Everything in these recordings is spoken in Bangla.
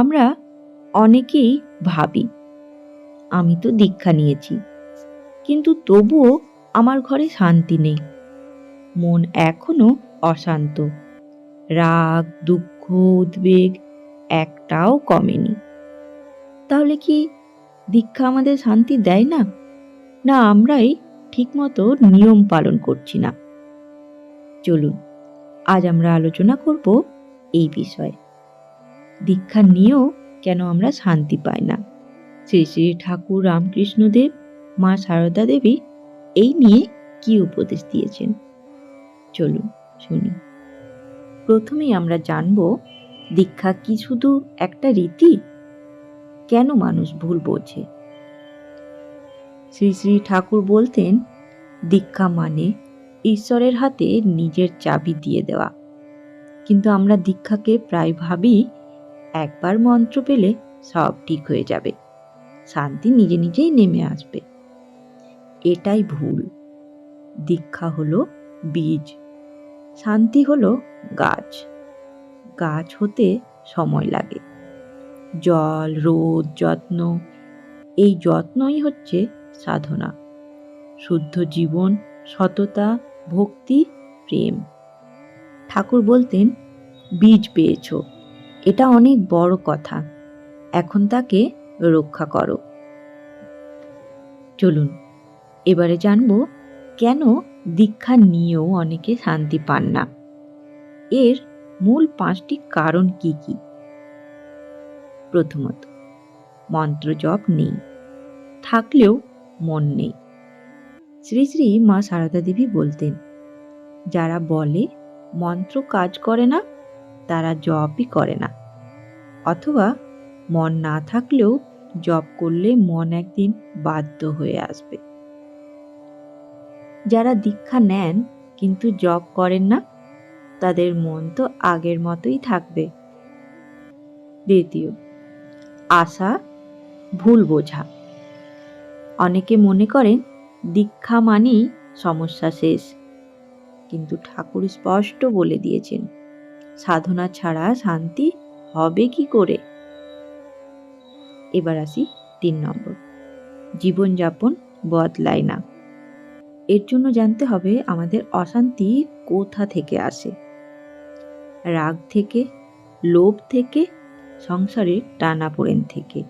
আমরা অনেকেই ভাবি, আমি তো দীক্ষা নিয়েছি, কিন্তু তবুও আমার ঘরে শান্তি নেই। মন এখনও অশান্ত। রাগ, দুঃখ, উদ্বেগ একটাও কমেনি। তাহলে কি দীক্ষা আমাদের শান্তি দেয় না? না, আমরাই ঠিকমতো নিয়ম পালন করছি না। চলুন, আজ আমরা আলোচনা করব এই বিষয়ে। দীক্ষা নিয়েও কেন আমরা শান্তি পাই না? শ্রী শ্রী ঠাকুর রামকৃষ্ণদেব, মা সারদা দেবী এই নিয়ে কি উপদেশ দিয়েছেন? চলুন শুনি। প্রথমেই আমরা জানব, দীক্ষা কি শুধু একটা রীতি? কেন মানুষ ভুল বোঝে? শ্রী শ্রী ঠাকুর বলতেন, দীক্ষা মানে ঈশ্বরের হাতে নিজের চাবি দিয়ে দেওয়া। কিন্তু আমরা দীক্ষাকে প্রায় ভাবি একবার মন্ত্র পেলে সব ঠিক হয়ে যাবে। শান্তি নিজে নিজেই নেমে আসবে। এটাই ভুল। দীক্ষা হলো বীজ। শান্তি হলো গাছ। গাছ হতে সময় লাগে। জল, রোদ, যত্ন, এই যত্নই হচ্ছে সাধনা। শুদ্ধ জীবন, সততা, ভক্তি, প্রেম। ঠাকুর বলতেন, বীজ পেয়েছ। এটা অনেক বড় কথা। এখন তাকে রক্ষা করো। চলুন, এবারে জানব কেন দীক্ষা নিয়েও অনেকে শান্তি পান না। এর মূল পাঁচটি কারণ কি কি? প্রথমত, মন্ত্র জপ নেই। থাকলেও মন নেই। শ্রী শ্রী মা সারদা দেবী বলতেন, যারা বলে মন্ত্র কাজ করে না তারা জপই করে না। অথবা মন না থাকলেও জপ করলে মন একদিন বাধ্য হয়ে আসবে। যারা দীক্ষা নেন কিন্তু জপ করেন না, তাদের মন তো আগের মতোই থাকবে। দ্বিতীয়, আশা ভুল বোঝা। অনেকে মনে করেন দীক্ষা মানেই সমস্যা শেষ, কিন্তু ঠাকুর স্পষ্ট বলে দিয়েছেন। সাধনা ছাড়া শান্তি হবে কি করে? এবার আসি তিন নম্বর। জীবনযাপন বদলায় না। এর জন্য জানতে হবে আমাদের অশান্তি কোথা থেকে আসে? রাগ থেকে, লোভ থেকে, সংসারের টানাপোড়েন থেকে,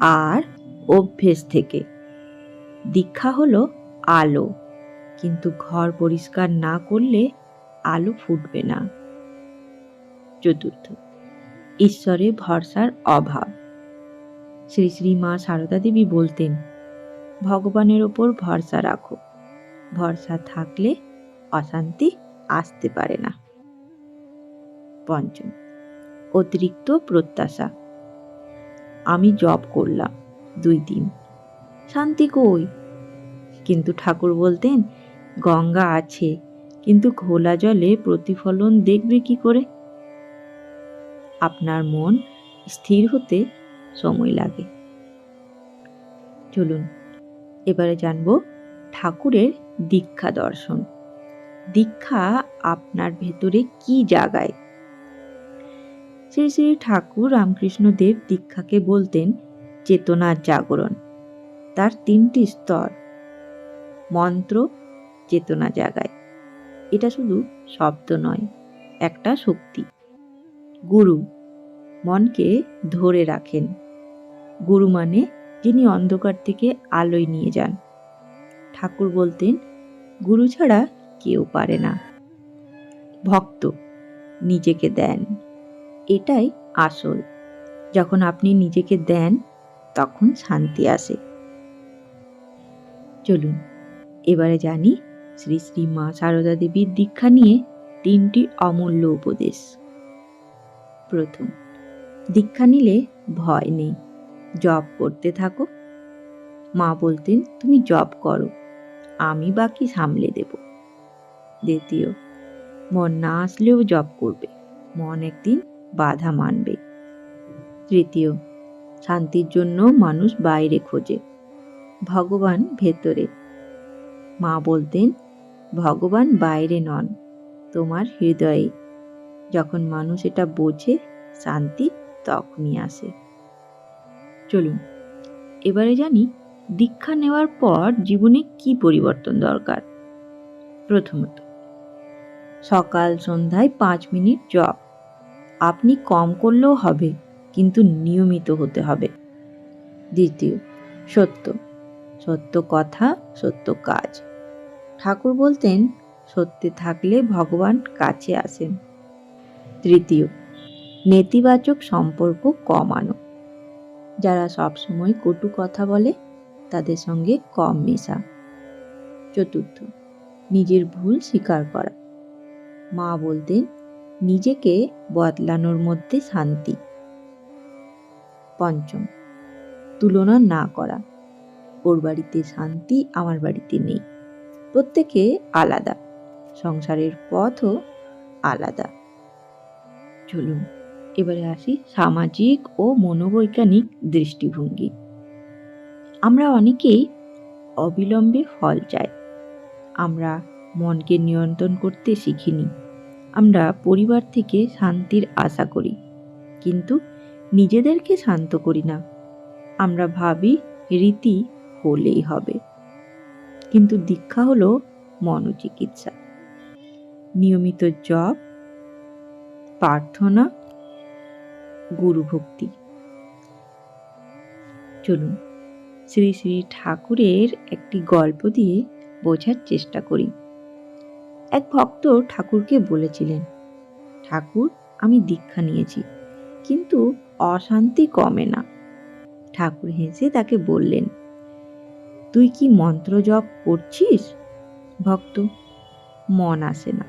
আর অভ্যেস থেকে। দীক্ষা হলো আলো, কিন্তু ঘর পরিষ্কার না করলে আলো ফুটবে না। চতুর্থ। ঈশ্বরে ভরসার অভাব। শ্রী শ্রী মা সারদা দেবী বলতেন, ভগবানের ওপর ভরসা রাখো। ভরসা থাকলে অশান্তি আসতে পারে না। পঞ্চম, অতিরিক্ত প্রত্যাশা। আমি জব করলাম দুই দিন। শান্তি কই? কিন্তু ঠাকুর বলতেন, গঙ্গা আছে, কিন্তু ঘোলা জলে প্রতিফলন দেখবে কি করে? আপনার মন স্থির হতে সময় লাগে। চলুন, এবারে জানব ঠাকুরের দীক্ষা দর্শন। দীক্ষা আপনার ভেতরে কি জাগায়? শ্রী শ্রী ঠাকুর রামকৃষ্ণ দেব দীক্ষাকে বলতেন চেতনার জাগরণ। তার তিনটি স্তর। মন্ত্র, চেতনা জাগায়। এটা শুধু শব্দ নয়, একটা শক্তি। গুরু, মনকে ধরে রাখেন। গুরু মানে যিনি অন্ধকার থেকে আলোয় নিয়ে যান। ঠাকুর বলতেন, গুরু ছাড়া কেউ পারে না। ভক্ত নিজেকে দেন। এটাই আসল। যখন আপনি নিজেকে দেন, তখন শান্তি আসে। চলুন, এবারে জানি শ্রী শ্রী মা সারদা দেবীর দীক্ষা নিয়ে তিনটি অমূল্য উপদেশ। প্রথম। দীক্ষা নিলে ভয় নেই। জব করতে থাকো। মা বলতেন, তুমি জব করো। আমি বাকি সামলে দেব। দ্বিতীয়, মন না আসলেও জব করবে। মন একদিন বাধা মানবে। তৃতীয়, শান্তির জন্য মানুষ বাইরে খোঁজে। ভগবান ভেতরে। মা বলতেন, ভগবান বাইরে নন। তোমার হৃদয়ে যখন মানুষ এটা বোঝে, শান্তি তখনই আসে। চলুন, এবারে জানি দীক্ষা নেওয়ার পর জীবনে কি পরিবর্তন দরকার। প্রথমত, সকাল সন্ধ্যায় পাঁচ মিনিট জব আপনি কম করলেও হবে, কিন্তু নিয়মিত হতে হবে। দ্বিতীয়, সত্য সত্য কথা, সত্য কাজ। ঠাকুর বলতেন, সত্যে থাকলে ভগবান কাছে আসেন। তৃতীয়, নেতিবাচক সম্পর্ক কমানো। যারা সবসময় কটু কথা বলে, তাদের সঙ্গে কম মেশা। চতুর্থ, নিজের ভুল স্বীকার করা। মা বলতেন, নিজেকে বদলানোর মধ্যে শান্তি। পঞ্চম, তুলনা না করা। ওর বাড়িতে শান্তি, আমার বাড়িতে নেই। প্রত্যেকে আলাদা, সংসারের পথও আলাদা। চলুন। এবারে আসি সামাজিক ও মনোবৈজ্ঞানিক দৃষ্টিভঙ্গি। আমরা অনেকেই অবিলম্বে ফল চাই। আমরা মনকে নিয়ন্ত্রণ করতে শিখিনি। আমরা পরিবার থেকে শান্তির আশা করি, কিন্তু নিজেদেরকে শান্ত করি না। আমরা ভাবি রীতি হলেই হবে। কিন্তু দীক্ষা হলো মনোচিকিৎসা। নিয়মিত জপ প্রার্থনা, গুরুভক্তি। চলুন, শ্রী শ্রী ঠাকুরের একটি গল্প দিয়ে বোঝার চেষ্টা করি। এক ভক্ত ঠাকুরকে বলেছিলেন, ঠাকুর, আমি দীক্ষা নিয়েছি, কিন্তু অশান্তি কমে না। ঠাকুর হেসে তাকে বললেন, তুই কি মন্ত্র জপ করছিস? ভক্ত, মন আসে না।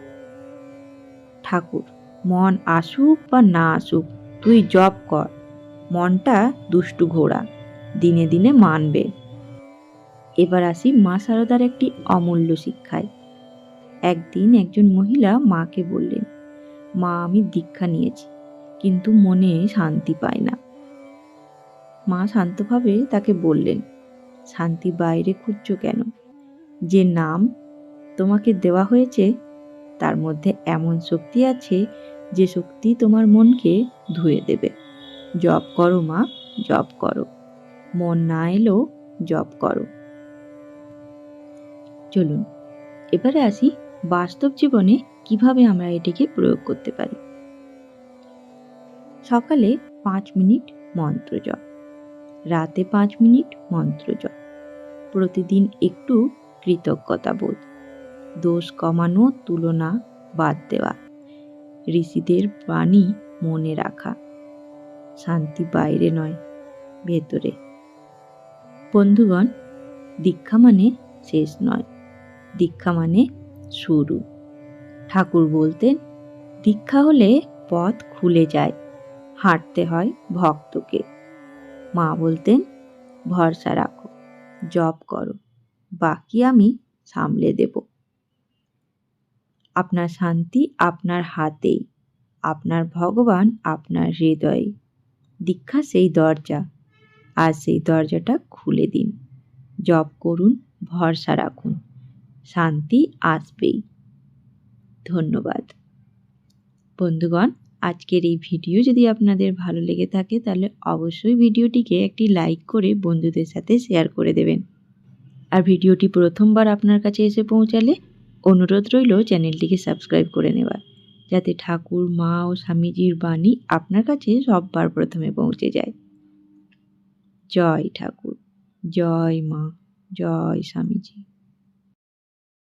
ঠাকুর মন আসুক বা না আসুক, তুই জপ কর। মনটা দুষ্টু ঘোড়া, দিনে দিনে মানবে। এবার আসি মা সারদার একটি অমূল্য শিক্ষায়। একদিন একজন মহিলা মাকে বললেন, মা, আমি দীক্ষা নিয়েছি, কিন্তু মনে শান্তি পাই না। মা শান্তভাবে তাকে বললেন, শান্তি বাইরে খুঁজছ কেন? যে নাম তোমাকে দেওয়া হয়েছে তার মধ্যে এমন শক্তি আছে যে শক্তি তোমার মনকে ধুয়ে দেবে। জপ করো মা, জপ করো। মন না এলেও জপ করো। চলুন, এবারে আসি বাস্তব জীবনে কীভাবে আমরা এটিকে প্রয়োগ করতে পারি। সকালে পাঁচ মিনিট মন্ত্র জপ, রাতে পাঁচ মিনিট মন্ত্র জপ। প্রতিদিন একটু কৃতজ্ঞতা বোধ দোষ কমানো তুলনা বাদ দেওয়া। ঋষিদের বাণী মনে রাখা। শান্তি বাইরে নয়, ভেতরে। বন্ধুগণ, দীক্ষা মানে শেষ নয়, দীক্ষা মানে শুরু। ঠাকুর বলতেন, দীক্ষা হলে পথ খুলে যায়, হাঁটতে হয় ভক্তকে। মা বলতেন, ভরসা রাখো, জপ করো, বাকি আমি সামলে দেব। আপনার শান্তি আপনার হাতেই। আপনার ভগবান আপনার হৃদয়ে দীক্ষা সেই দরজা। আর সেই দরজাটা খুলে দিন। জপ করুন, ভরসা রাখুন। শান্তি আসবেই। ধন্যবাদ। বন্ধুগণ, আজকের এই ভিডিও যদি আপনাদের ভালো লেগে থাকে, তাহলে অবশ্যই ভিডিওটিকে একটি লাইক করে বন্ধুদের সাথে শেয়ার করে দেবেন। আর ভিডিওটি প্রথমবার আপনার কাছে এসে পৌঁছালে অনুরোধ রইল চ্যানেলটিকে সাবস্ক্রাইব করে নেওয়ার, যাতে ঠাকুর, মা ও স্বামীজির বাণী আপনার কাছে সববার প্রথমে পৌঁছে যায়। জয় ঠাকুর, জয় মা, জয় স্বামীজি।